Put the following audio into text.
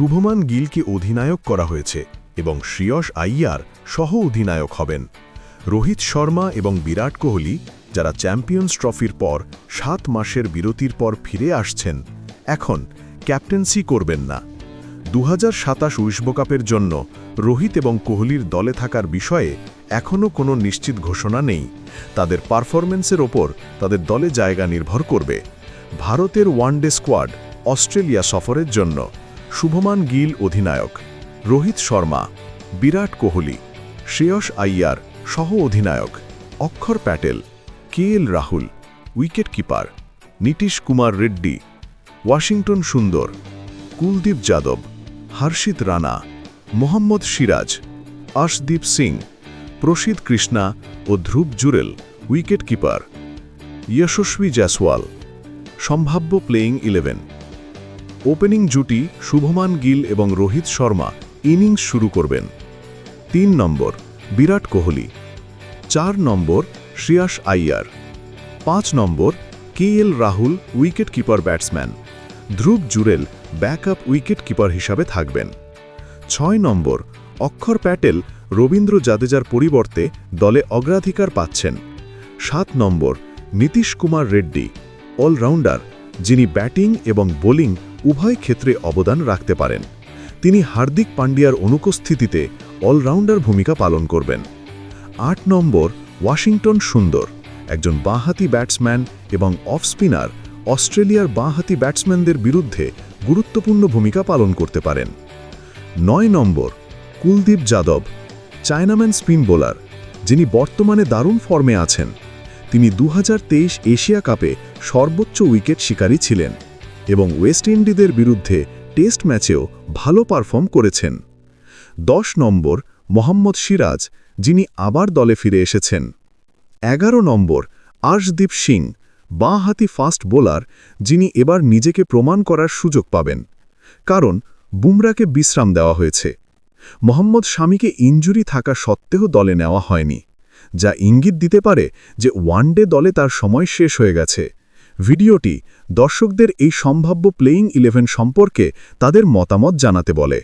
শুভমান গিলকে অধিনায়ক করা হয়েছে এবং শ্রেয়স আইয়ার সহ অধিনায়ক হবেন। রোহিত শর্মা এবং বিরাট কোহলি, যারা চ্যাম্পিয়ন্স ট্রফির পর সাত মাসের বিরতির পর ফিরে আসছেন, এখন ক্যাপ্টেন্সি করবেন না। দু হাজার সাতাশ বিশ্বকাপের জন্য রোহিত এবং কোহলির দলে থাকার বিষয়ে এখনও কোনো নিশ্চিত ঘোষণা নেই। তাদের পারফরমেন্সের ওপর তাদের দলে জায়গা নির্ভর করবে। ভারতের ওয়ানডে স্কোয়াড অস্ট্রেলিয়া সফরের জন্য। শুভমান গিল অধিনায়ক, রোহিত শর্মা, বিরাট কোহলি, শ্রেয়স আইয়ার সহ অধিনায়ক, Axar Patel, K L Rahul, wicket keeper, Nitish Kumar Reddy, Washington Sundar, Kuldeep Yadav, Harshit Rana, Mohammed Siraj, Arshdeep Singh, Prasidh Krishna ও ধ্রুব জুরেল উইকেট কিপার, যশস্বী জয়সওয়াল, সম্ভাব্য প্লেয়িং ইলেভেন। ওপেনিং জুটি শুভমান গিল এবং রোহিত শর্মা ইনিংস শুরু করবেন। তিন নম্বর, বিরাট কোহলি। চার নম্বর, শ্রেয়াস আইয়ার। পাঁচ নম্বর K L Rahul wicket keeper batsman. Dhruv Jurel backup wicket keeper হিসাবে থাকবেন। ছয় নম্বর, অক্ষর প্যাটেল রবীন্দ্র জাদেজার পরিবর্তে দলে অগ্রাধিকার পাচ্ছেন। সাত নম্বর, নীতিশ কুমার রেড্ডি। অলরাউন্ডার, যিনি ব্যাটিং এবং বোলিং উভয় ক্ষেত্রে অবদান রাখতে পারেন। তিনি হার্দিক পান্ডিয়ার অনুপস্থিতিতে অলরাউন্ডার ভূমিকা পালন করবেন। আট নম্বর ওয়াশিংটন সুন্দর, একজন বাঁহাতি ব্যাটসম্যান এবং অফ স্পিনার, অস্ট্রেলিয়ার বাঁহাতি ব্যাটসম্যানদের বিরুদ্ধে গুরুত্বপূর্ণ ভূমিকা পালন করতে পারেন। নয় নম্বর Kuldeep Yadav, chinaman spin bowler, যিনি বর্তমানে দারুণ ফর্মে আছেন। তিনি দু হাজার তেইশ এশিয়া কাপে সর্বোচ্চ উইকেট শিকারী ছিলেন। এবং ওয়েস্ট ইন্ডিজের বিরুদ্ধে টেস্ট ম্যাচেও ভালো পারফর্ম করেছেন। দশ নম্বর মোহাম্মদ সিরাজ, যিনি আবার দলে ফিরে এসেছেন। এগারো নম্বর আর্শদীপ সিং, বাঁহাতি ফাস্ট বোলার, যিনি এবার নিজেকে প্রমাণ করার সুযোগ পাবেন। কারণ বুমরাকে বিশ্রাম দেওয়া হয়েছে। মোহাম্মদ স্বামীকে ইঞ্জুরি থাকা সত্ত্বেও দলে নেওয়া হয়নি, যা ইঙ্গিত দিতে পারে যে ওয়ানডে দলে তার সময় শেষ হয়ে গেছে। ভিডিওটি দর্শকদের এই সম্ভাব্য প্লেয়িং ইলেভেন সম্পর্কে তাদের মতামত জানাতে বলে।